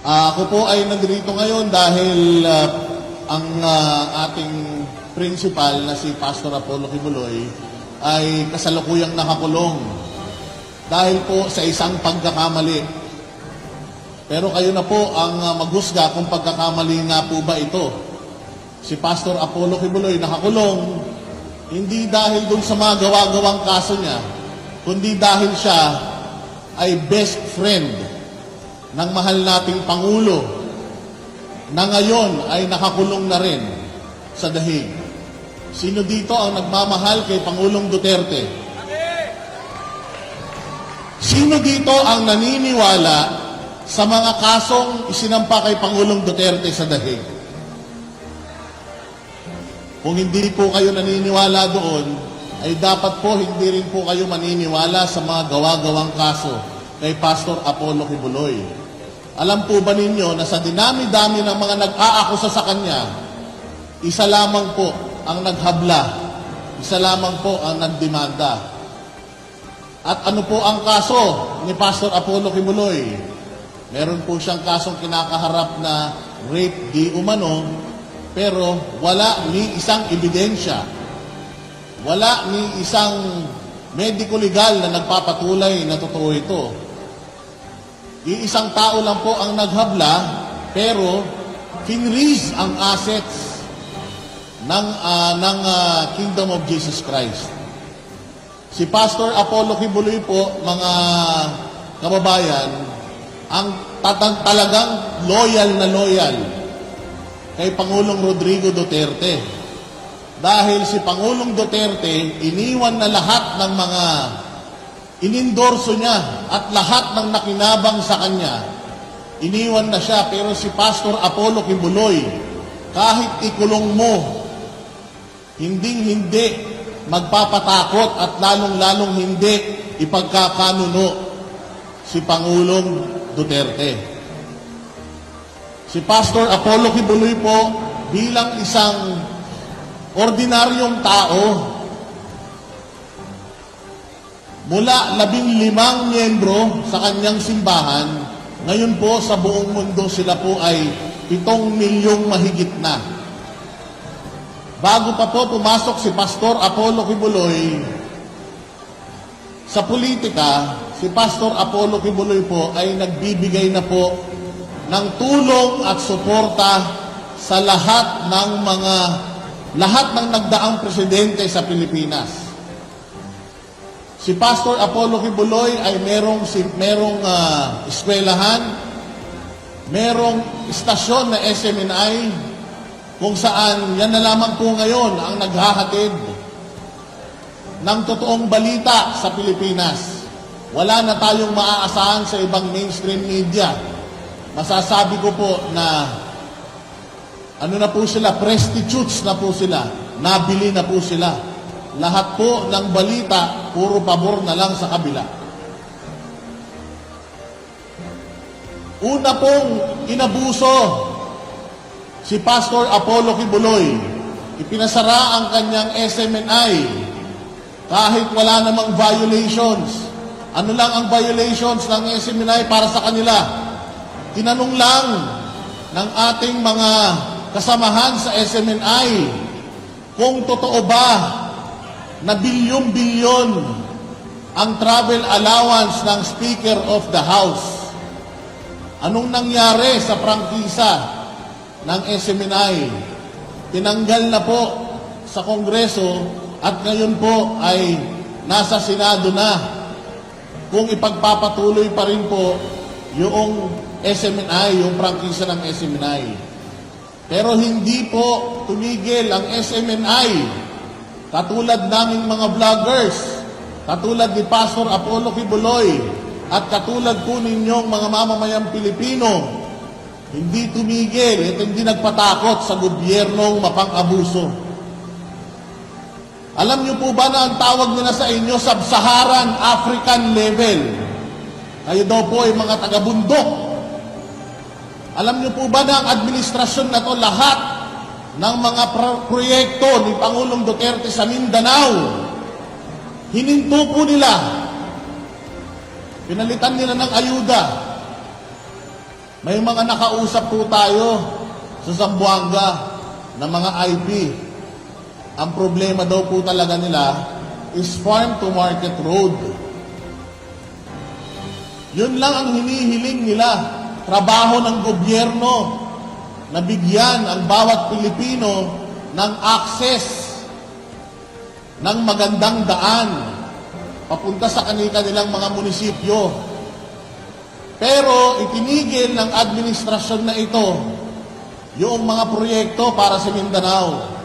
Ah, ako po ay nandito ngayon dahil ah, ang ah, ating principal na si Pastor Apollo Kibuloy ay kasalukuyang nakakulong dahil po sa isang pagkakamali. Pero kayo na po ang maghusga kung pagkakamali nga po ba ito. Si Pastor Apollo Kibuloy nakakulong hindi dahil dun sa mga gawa-gawang kaso niya, kundi dahil siya ay best friend ng mahal nating Pangulo na ngayon ay nakakulong na rin sa dahig. Sino dito ang nagmamahal kay Pangulong Duterte? Sino dito ang naniniwala sa mga kasong isinampa kay Pangulong Duterte sa dahig? Kung hindi po kayo naniniwala doon, ay dapat po hindi rin po kayo maniniwala sa mga gawa-gawang kaso kay Pastor Apollo Kibuloy. Alam po ba ninyo na sa dinami-dami ng mga nag-aakusa sa kanya, isa lamang po ang naghabla, isa lamang po ang nagdemanda. At ano po ang kaso ni Pastor Apollo Kibuloy? Meron po siyang kasong kinakaharap na rape di umano, pero wala ni isang ebidensya, wala ni isang medico-legal na nagpapatuloy na totoo ito. Iisang tao lang po ang naghabla, pero finreeze ang assets ng, ah, ng ah, Kingdom of Jesus Christ. Si Pastor Apollo Kibuloy po, mga kababayan, ang tatang talagang loyal na loyal kay Pangulong Rodrigo Duterte. Dahil si Pangulong Duterte, iniwan na lahat ng mga inindorso niya at lahat ng nakinabang sa kanya. Iniwan na siya, pero si Pastor Apollo Kibuloy, kahit ikulong mo, hinding-hindi magpapatakot at lalong-lalong hindi ipagkakanuno si Pangulong Duterte. Si Pastor Apollo Kibuloy po bilang isang ordinaryong tao mula labing limang miyembro sa kanyang simbahan, ngayon po sa buong mundo sila po ay pitong milyong mahigit na. Bago pa po pumasok si Pastor Apollo Kibuloy sa politika, si Pastor Apollo Kibuloy po ay nagbibigay na po ng tulong at suporta sa lahat ng mga lahat ng nagdaang presidente sa Pilipinas. Si Pastor Apollo Kibuloy ay merong si merong ah, eskwelahan, merong istasyon na SMNI kung saan yan na lamang po ngayon ang naghahatid ng totoong balita sa Pilipinas. Wala na tayong maaasahan sa ibang mainstream media. Masasabi ko po na ano na po sila, prostitutes na po sila, nabili na po sila. Lahat po ng balita, puro pabor na lang sa kabila. Una pong inabuso si Pastor Apollo Kibuloy. Ipinasara ang kanyang SMNI kahit wala namang violations. Ano lang ang violations ng SMNI para sa kanila? Tinanong lang ng ating mga kasamahan sa SMNI kung totoo ba na bilyon-bilyon ang travel allowance ng Speaker of the House. Anong nangyari sa prangkisa ng SMNI? Tinanggal na po sa Kongreso at ngayon po ay nasa Senado na. Kung ipagpapatuloy pa rin po yung SMNI, yung prangkisa ng SMNI. Pero hindi po tumigil ang SMNI. Katulad naming mga vloggers, katulad ni Pastor Apollo Kibuloy, at katulad po ninyong mga mamamayang Pilipino, hindi tumigil at hindi nagpatakot sa gobyernong mapang-abuso. Alam niyo po ba na ang tawag nila sa inyo, Sub-Saharan African level? Kayo daw po ay mga taga-bundok. Alam niyo po ba na ang administrasyon na to lahat ng mga pro- proyekto ni Pangulong Duterte sa Mindanao, hininto po nila. Pinalitan nila ng ayuda. May mga nakausap po tayo sa Zamboanga na mga IP. Ang problema daw po talaga nila is farm to market road. Yun lang ang hinihiling nila. Trabaho ng gobyerno na bigyan ang bawat Pilipino ng access ng magandang daan papunta sa kanila nilang mga munisipyo. Pero itinigil ng administrasyon na ito yung mga proyekto para sa Mindanao.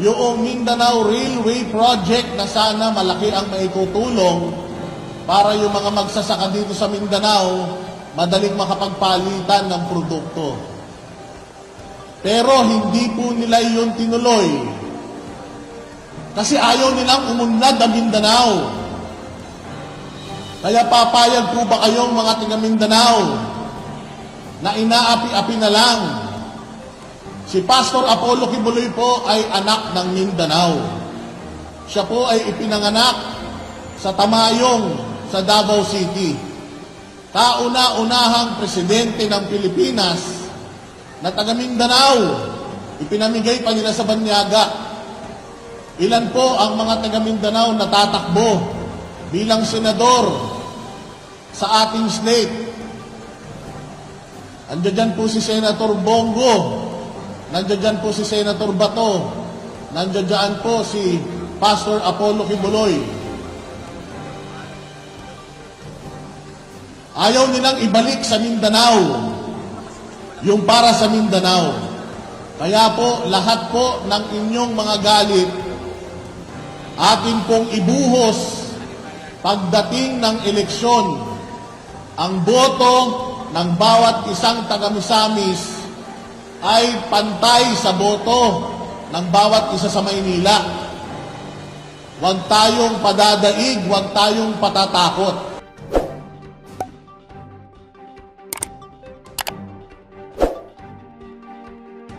Yung Mindanao Railway Project na sana malaki ang maitutulong para yung mga magsasaka dito sa Mindanao madaling makapagpalitan ng produkto. Pero hindi po nila yun tinuloy. Kasi ayaw nilang umunlad ang Mindanao. Kaya papayag po ba kayong mga taga Mindanao na inaapi-api na lang? Si Pastor Apollo Kibuloy po ay anak ng Mindanao. Siya po ay ipinanganak sa Tamayong sa Davao City. Kauna-unahang presidente ng Pilipinas na taga Mindanao. Ipinamigay pa nila sa Banyaga. Ilan po ang mga taga Mindanao na tatakbo bilang senador sa ating slate? Andiyan dyan po si Senator Bongo. Nandiyan po si Senator Bato. Nandiyan po si Pastor Apollo Kibuloy. Ayaw nilang ibalik sa Mindanao yung para sa Mindanao. Kaya po, lahat po ng inyong mga galit, atin pong ibuhos pagdating ng eleksyon. Ang boto ng bawat isang taga-Misamis ay pantay sa boto ng bawat isa sa Maynila. Huwag tayong padadaig, huwag tayong patatakot.